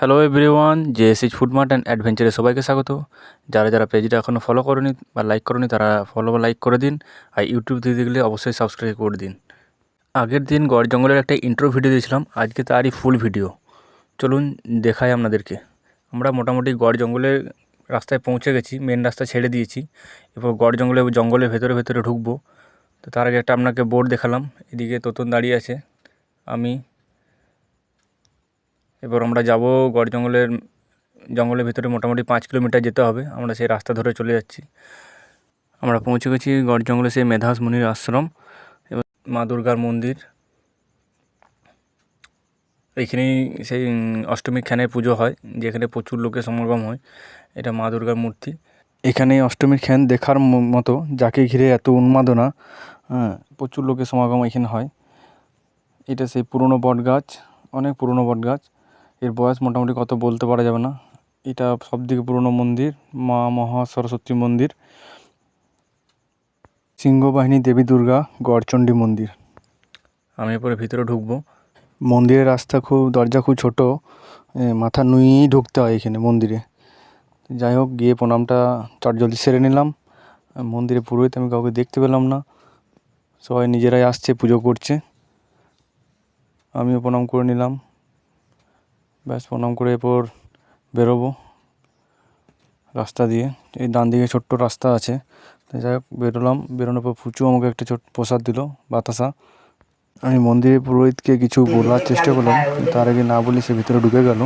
Hello everyone JSH food mart and অ্যাডভেঞ্চারে সবাইকে স্বাগত। যারা যারা পেজটা এখনও ফলো করনি বা লাইক করনি, তারা ফলো বা লাইক করে দিন আর ইউটিউব দিয়ে দেখলে অবশ্যই সাবস্ক্রাইব করে দিন। আগের দিন গড় জঙ্গলের একটা ইন্ট্রো ভিডিও দিয়েছিলাম, আজকে তারই ফুল ভিডিও চলুন দেখাই আপনাদেরকে। আমরা মোটামুটি গড় জঙ্গলের রাস্তায় পৌঁছে গেছি মেন রাস্তা ছেড়ে দিয়েছি, এরপর গড় জঙ্গলে, জঙ্গলের ভেতরে ভেতরে ঢুকবো। তো তার আগে একটা আপনাকে বোর্ড দেখালাম, এদিকে তোতন দাঁড়িয়ে আছে, আমি এবার আমরা যাব গড় জঙ্গলের জঙ্গলের ভিতরে মোটামুটি পাঁচ কিলোমিটার যেতে হবে। আমরা সেই রাস্তা ধরে চলে যাচ্ছি। আমরা পৌঁছে গেছি গড় জঙ্গলে সেই মেধাস মুনির আশ্রম এবার মা দুর্গার মন্দির। এইখানেই সেই অষ্টমী খ্যানের পুজো হয় যেখানে প্রচুর লোকের সমাগম হয়। এটা মা দুর্গার মূর্তি। এখানে অষ্টমীর খ্যান দেখার মতো যাকে ঘিরে এত উন্মাদনা হ্যাঁ, প্রচুর লোকের সমাগম এখানে হয়। এটা সেই পুরনো বট গাছ অনেক পুরনো বট গাছ এর বয়স মোটামুটি কত বলতে পারা যাবে না। এটা সব থেকে পুরনো মন্দির মা মহা সরস্বতী মন্দির। সিংহবাহিনী দেবী দুর্গা গড়চণ্ডী মন্দির। আমি এরপরে ভিতরে ঢুকবো। মন্দিরের রাস্তা খুব দরজা খুব ছোটো মাথা নুয়েই ঢুকতে হয় এখানে মন্দিরে। যাই হোক গিয়ে প্রণামটা চটজলদি সেরে নিলাম। মন্দিরে পুরোহিত আমি কাউকে দেখতে পেলাম না। সবাই নিজেরাই আসছে পুজো করছে। আমিও প্রণাম করে নিলাম। ব্যাস প্রণাম করে এরপর বেরোবো রাস্তা দিয়ে। এই ডান দিকে ছোট্ট রাস্তা আছে। যাই হোক বেরোলাম। বেরোনোর পর ফুচু আমাকে একটা ছোট প্রসাদ দিল বাতাসা। আমি মন্দিরের পুরোহিতকে কিছু বলার চেষ্টা করলাম তার আগে না বলে সে ভিতরে ঢুকে গেল।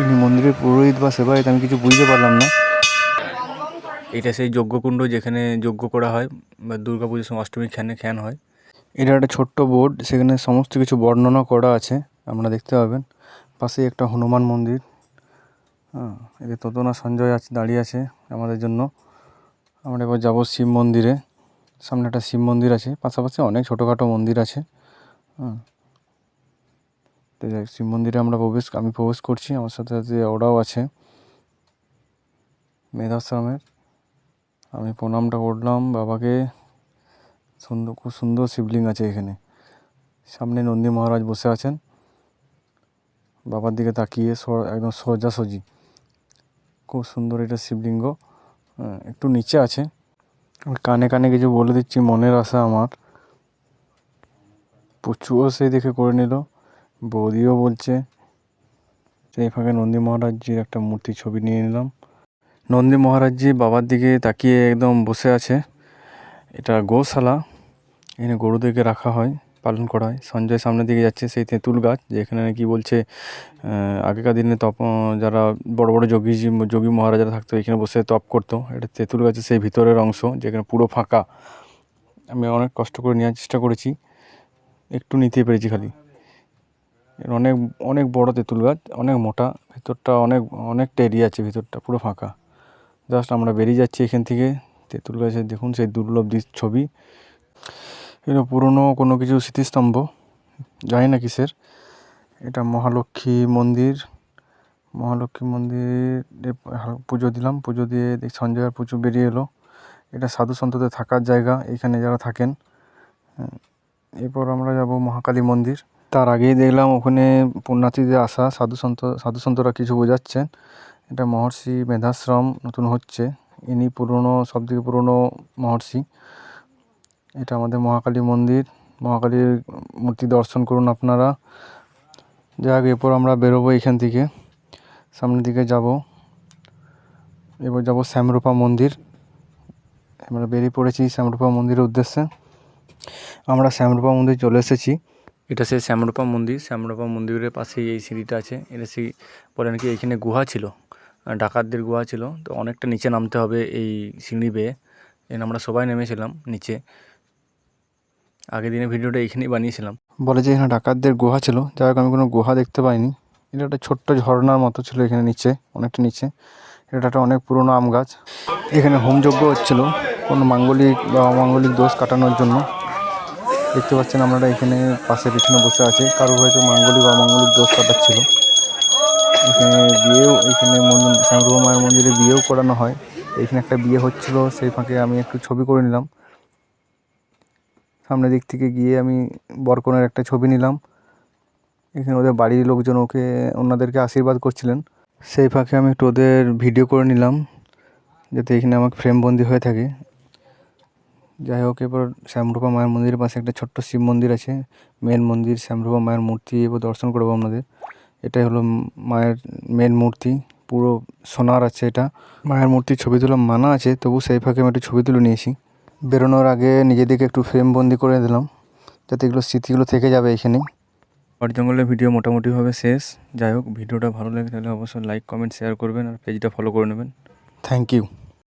ইনি মন্দিরের পুরোহিত বা সেবায়িত আমি কিছু বুঝতে পারলাম না। এটা সেই যজ্ঞকুণ্ড যেখানে যজ্ঞ করা হয় বা দুর্গা পুজোর সময় অষ্টমী খ্যানে খ্যান হয়। এটা একটা ছোট্ট বোর্ড সেখানে সমস্ত কিছু বর্ণনা করা আছে। আপনারা দেখতে পাবেন। পাশেই একটা হনুমান মন্দির। হ্যাঁ এদের তোতনা সঞ্জয় আছে দাঁড়িয়ে আছে আমাদের জন্য। আমরা এবার যাব শিব মন্দিরে। সামনে একটা শিব মন্দির আছে, পাশাপাশি অনেক ছোটোখাটো মন্দির আছে। হ্যাঁ তো যাই শিব মন্দিরে আমরা প্রবেশ, আমি প্রবেশ করছি, আমার সাথে সাথে ওরাও আছে। মেধাশ্রমের। আমি প্রণামটা করলাম, বাবাকে। সুন্দর, খুব সুন্দর শিবলিঙ্গ আছে এখানে। সামনে নন্দী মহারাজ বসে আছেন। বাবার দিকে তাকিয়ে একদম সোজাসুজি। খুব সুন্দর এটা শিবলিঙ্গ। একটু নিচে আছে। কানে কানে কিছু বলে দিচ্ছি, মনের আশা আমার। পুচুও সেই দেখে করে নিল। বৌদিও বলছে সেই ফাঁকে নন্দী মহারাজজির একটা মূর্তি ছবি নিয়ে নিলাম। নন্দী মহারাজজি বাবার দিকে তাকিয়ে একদম বসে আছে। এটা গোশালা। এখানে গরুদেরকে রাখা হয়। পালন করা হয়। সঞ্জয় সামনের দিকে যাচ্ছে সেই তেঁতুল গাছ যেখানে নাকি বলছে আগেকার দিনে তপ যারা বড় বড় যোগী যোগী মহারাজারা থাকতো, এখানে বসে তপ করতো। এটা তেঁতুল গাছের সেই ভিতরের অংশ, যেখানে পুরো ফাঁকা। আমি অনেক কষ্ট করে নেওয়ার চেষ্টা করেছি, একটু নিতে পেরেছি খালি। এর অনেক অনেক বড় তেঁতুল গাছ, অনেক মোটা, ভেতরটা অনেক অনেকটা এরিয়া আছে, ভেতরটা পুরো ফাঁকা। জাস্ট আমরা বেরিয়ে যাচ্ছি এখান থেকে, তেঁতুল গাছের দেখুন সেই দুর্লভ ছবি। এটা পুরনো কোনো কিছু স্মৃতিস্তম্ভ জানি না কিসের। এটা মহালক্ষ্মী মন্দির। মহালক্ষ্মী মন্দিরে পুজো দিলাম। পুজো দিয়ে দেখি সঞ্জয় পুজো বেরিয়ে এলো। এটা সাধু সন্তদের থাকার জায়গা এখানে যারা থাকেন। হ্যাঁ, এরপর আমরা যাব মহাকালী মন্দির। তার আগেই দেখলাম ওখানে পুণ্যার্থীদের আসা। সাধু সন্ত সাধু সন্তরা কিছু বোঝাচ্ছেন। এটা মহর্ষি মেধাশ্রম নতুন হচ্ছে। ইনি পুরনো সবথেকে পুরনো মহর্ষি। এটা আমাদের মহাকালী মন্দির। মহাকালীর মূর্তি দর্শন করুন আপনারা। যাক, এরপর আমরা বেরোবো এখান থেকে। সামনের দিকে যাব। এবার যাব শ্যামরূপা মন্দির। আমরা বেরিয়ে পড়েছি শ্যামরূপা মন্দিরের উদ্দেশ্যে। আমরা শ্যামরূপা মন্দির চলে এসেছি। এটা সেই শ্যামরূপা মন্দির। শ্যামরূপা মন্দিরের পাশেই এই সিঁড়িটা আছে। এটা সেই বলে নাকি এইখানে গুহা ছিল। ডাকাতদের গুহা ছিল। তো অনেকটা নিচে নামতে হবে এই সিঁড়ি বেয়ে। আমরা সবাই নেমেছিলাম নিচে। আগের দিনে ভিডিওটা এইখানেই বানিয়েছিলাম। বলে যে এখানে ডাকাতদের গুহা ছিল। যাই হোক, আমি কোনো গুহা দেখতে পাইনি। এটা একটা ছোট্ট ঝর্ণার মতো ছিল এখানে নিচে, অনেকটা নিচে। এটা একটা অনেক পুরনো আম গাছ। এখানে হোমযজ্ঞ হচ্ছিল, কোনো মাঙ্গলিক বা অমাঙ্গলিক দোষ কাটানোর জন্য। দেখতে পাচ্ছেন আপনারা এখানে পাশে পিছনে বসে আছে। কারও হয়তো মাঙ্গলিক বা অমাঙ্গলিক দোষ কাটাচ্ছিল। এখানে বিয়েও, এখানে মায়ের মন্দিরে বিয়েও করানো হয়। এখানে একটা বিয়ে হচ্ছিল, সেই ফাঁকে আমি একটু ছবি করে নিলাম। সামনের দিক থেকে গিয়ে আমি বরকনের একটা ছবি নিলাম। এখানে ওদের বাড়ির লোকজন ওকে, ওনাদেরকে আশীর্বাদ করছিলেন। সেই ফাঁকে আমি একটু ওদের ভিডিও করে নিলাম, যাতে এখানে আমার ফ্রেমবন্দি হয়ে থাকে। যাই হোক, এবার শ্যামরূপা মায়ের মন্দিরের পাশে একটা ছোট্ট শিব মন্দির আছে। মেন মন্দির, শ্যামরূপা মায়ের মূর্তি এবার দর্শন করব আপনাদের। এটাই হলো মায়ের মেন মূর্তি, পুরো সোনার আছে এটা। মায়ের মূর্তির ছবি তোলা মানা আছে, তবু সেই ফাঁকে আমি একটু ছবি তুলে নিয়েছি। বেরোনোর আগে নিজেদেরকে একটু ফ্রেম বন্দি করে দিলাম যাতে এগুলো স্মৃতিগুলো থেকে যাবে এখানে পাট জঙ্গলের ভিডিও মোটামুটিভাবে শেষ। যাই হোক ভিডিওটা ভালো লাগে তাহলে অবশ্যই লাইক কমেন্ট শেয়ার করবেন আর পেজটা ফলো করে নেবেন। Thank you